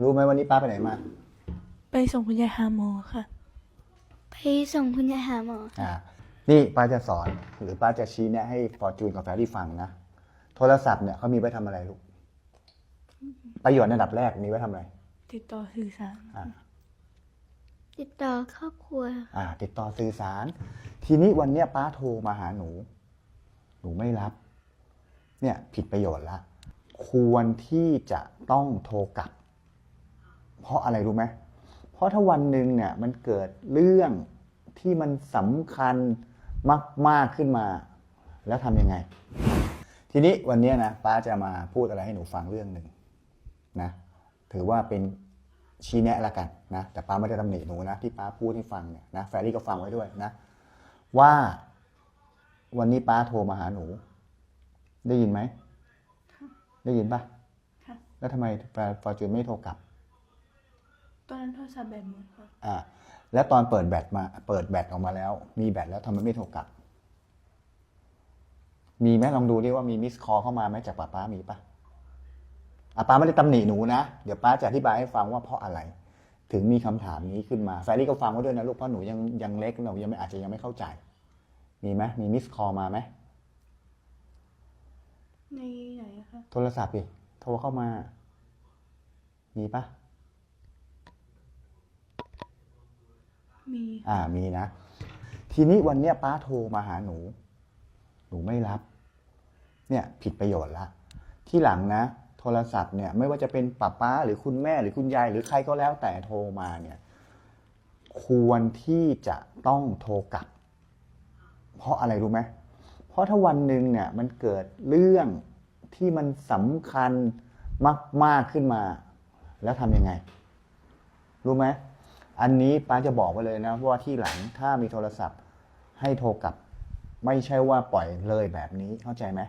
รู้ไหมวันนี้ป้าไปไหนมาไปส่งคุณยายหาหมอค่ะ ไปส่งคุณยายหาหมอ อ่า นี่ป้าจะสอนหรือป้าจะชี้แนะให้ฟอร์จูนกับแฟรี่ฟังนะ โทรศัพท์เนี่ยเขามีไว้ทำอะไรลูก ประโยชน์ในระดับแรกมีไว้ทำอะไร ติดต่อสื่อสารอ่า ติดต่อครอบครัว อ่า ติดต่อสื่อสาร ทีนี้วันเนี้ยป้าโทรมาหาหนู หนูไม่รับ เนี่ยผิดประโยชน์ละ ควรที่จะต้องโทรกลับ เพราะอะไรรู้ไหมเพราะถ้าวันหนึ่งเนี่ยมันเกิดเรื่องที่มันสำคัญมาก ๆ ขึ้นมา แล้วทำยังไง ทีนี้วันเนี้ยนะป้าจะมาพูดอะไรให้หนูฟังเรื่องหนึ่งนะถือว่าเป็นชี้แนะละกันนะแต่ป้าไม่ได้ตำหนิหนูนะที่ป้าพูดให้ฟังเนี่ยนะแฟรี่ก็ฟังไว้ด้วยนะ ว่าวันนี้ป้าโทรมาหาหนู ได้ยินไหมได้ยินปะค่ะแล้วทำไมฟอร์จูนไม่โทรกลับ ตอนนั้นโทรศัพท์แบตหมดค่ะอ่า แล้วตอนเปิดแบตมา เปิดแบตออกมาแล้ว มีแบตแล้วทำไมไม่โทรกลับ มีไหมลองดูดิว่ามีมิสคอเข้ามาไหมจากป้าป้ามีปะอะป้าไม่ได้ตำหนิหนูนะ เดี๋ยวป้าจะอธิบายให้ฟังว่าเพราะอะไร ถึงมีคำถามนี้ขึ้นมาแฟรี่ก็ฟังไว้ด้วยนะลูกเพราะหนูยังยังเล็กหนูยังไม่อาจจะยังไม่เข้าใจ มีไหมมีมิสคอมาไหมในไหนคะโทรศัพท์ดิโทรเข้ามา มีปะ มี อ่ามีนะ ทีนี้วันเนี้ยป้าโทรมาหาหนู หนูไม่รับ เนี่ยผิดประโยชน์ละ ที่หลังนะ โทรศัพท์เนี่ยไม่ว่าจะเป็นป้าป้าหรือคุณแม่หรือคุณยายหรือใครก็แล้วแต่โทรมาเนี่ย ควรที่จะต้องโทรกลับ เพราะอะไรรู้ไหมเพราะถ้าวันหนึ่งเนี่ยมันเกิดเรื่องที่มันสำคัญมาก ๆ ขึ้นมา แล้วทำยังไง รู้ไหม อันนี้ป้าจะบอกไว้เลยนะว่าที่หลังถ้ามีโทรศัพท์ให้โทรกลับ ไม่ใช่ว่าปล่อยเลยแบบนี้เข้าใจไหม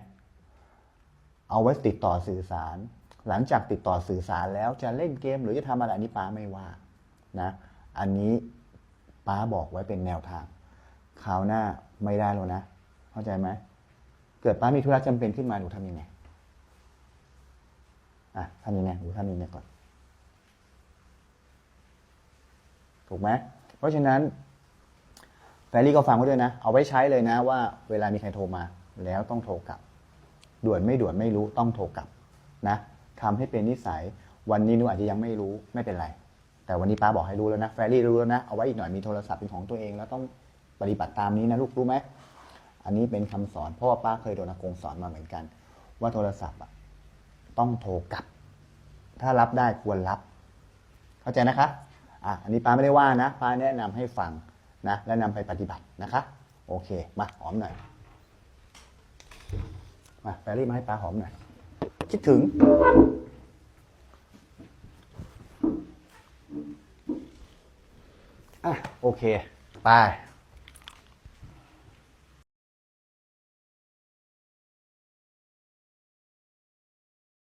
เอาไว้ติดต่อสื่อสาร หลังจากติดต่อสื่อสารแล้วจะเล่นเกมหรือจะทำอะไรนนี้ป้าไม่ว่านะอันนี้ป้าบอกไว้เป็นแนวทางคราวหน้าไม่ได้แล้วนะ เข้าใจไหมเกิดป้ามีธุระจำเป็นขึ้นมาหนูทำยังไงอะทำยังไงหนูทำยังไงก่อน ถูกไหมเพราะฉะนั้นแฟรี่ก็ฟังไว้ด้วยนะ เอาไว้ใช้เลยนะว่าเวลามีใครโทรมา แล้วต้องโทรกลับ ด่วนไม่ด่วนไม่รู้ต้องโทรกลับนะทำให้เป็นนิสัยวันนี้หนูอาจจะยังไม่รู้ไม่เป็นไร แต่วันนี้ป้าบอกให้รู้แล้วนะแฟรี่รู้แล้วนะ เอาไว้อีกหน่อยมีโทรศัพท์เป็นของตัวเอง แล้วต้องปฏิบัติตามนี้นะลูกรู้ไหมอันนี้เป็นคำสอนเพราะว่าป้าเคยโดนอากงสอนมาเหมือนกัน ว่าโทรศัพท์อะต้องโทรกลับ ถ้ารับได้ควรรับ เข้าใจนะคะ อะอันนี้ป้าไม่ได้ว่านะป้าแนะนำให้ฟังนะและนำไปปฏิบัตินะคะ โอเค มาหอมหน่อย มาแฟรี่มาให้ป้าหอมหน่อย คิดถึง อะ โอเค ไป